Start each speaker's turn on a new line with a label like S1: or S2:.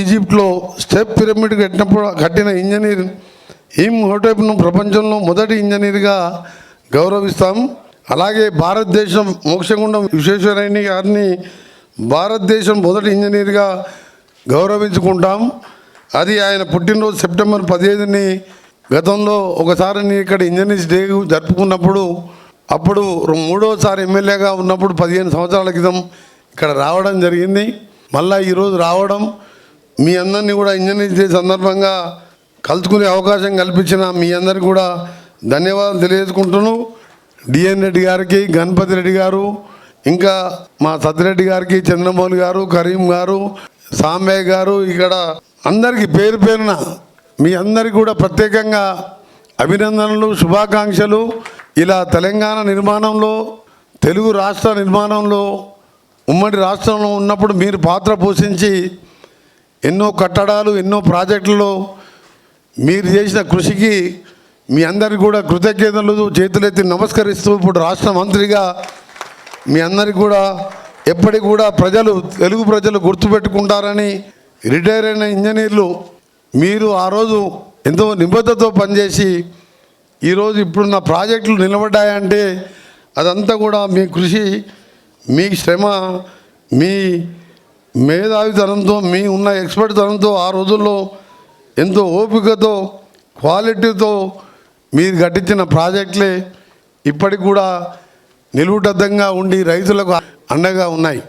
S1: ఈజిప్ట్లో step pyramid కట్టినప్పుడు కట్టిన engineer ఈమ్ హోటెప్ను ప్రపంచంలో మొదటి ఇంజనీర్గా గౌరవిస్తాం. అలాగే భారతదేశం మోక్షగుండం విశ్వేశ్వరయ్య గారిని భారతదేశం మొదటి ఇంజనీర్గా గౌరవించుకుంటాం. అది ఆయన పుట్టినరోజు సెప్టెంబర్ పదిహేనుని గతంలో ఒకసారి నేను ఇక్కడ ఇంజనీర్స్ డే జరుపుకున్నప్పుడు అప్పుడు మూడోసారి ఎమ్మెల్యేగా ఉన్నప్పుడు పదిహేను సంవత్సరాల క్రితం ఇక్కడ రావడం జరిగింది. మళ్ళీ ఈరోజు రావడం మీ అందరినీ కూడా ఇంజనీర్ డే సందర్భంగా కలుసుకునే అవకాశం కల్పించిన మీ అందరికి కూడా ధన్యవాదాలు తెలియజేసుకుంటున్నాను. డిఎన్ రెడ్డి గారికి గణపతి రెడ్డి గారు ఇంకా మా సత్యరెడ్డి గారికి చంద్రమౌళి గారు కరీం గారు సాంబయ్య గారు ఇక్కడ అందరికీ పేరు పేరున మీ అందరికీ కూడా ప్రత్యేకంగా అభినందనలు శుభాకాంక్షలు. ఇలా తెలంగాణ నిర్మాణంలో తెలుగు రాష్ట్ర నిర్మాణంలో ఉమ్మడి రాష్ట్రంలో ఉన్నప్పుడు మీరు పాత్ర పోషించి ఎన్నో కట్టడాలు ఎన్నో ప్రాజెక్టులలో మీరు చేసిన కృషికి మీ అందరికి కూడా కృతజ్ఞతలు చేతులెత్తి నమస్కరిస్తూ ఇప్పుడు రాష్ట్ర మంత్రిగా మీ అందరికి కూడా ఎప్పటికి కూడా ప్రజలు తెలుగు ప్రజలు గుర్తుపెట్టుకుంటారని రిటైర్ అయిన ఇంజనీర్లు మీరు ఆ రోజు ఎంతో నిబద్ధతతో పనిచేసి ఈరోజు ఇప్పుడున్న ప్రాజెక్టులు నిలబడ్డాయంటే అదంతా కూడా మీ కృషి మీ శ్రమ మీ మేధావితనంతో మీ ఉన్న ఎక్స్పర్ట్ తనంతో ఆ రోజుల్లో ఎంతో ఓపికతో క్వాలిటీతో మీరు కట్టించిన ప్రాజెక్టులే ఇప్పటికి కూడా నిలువుటద్దంగా ఉండి రైతులకు అండగా ఉన్నాయి.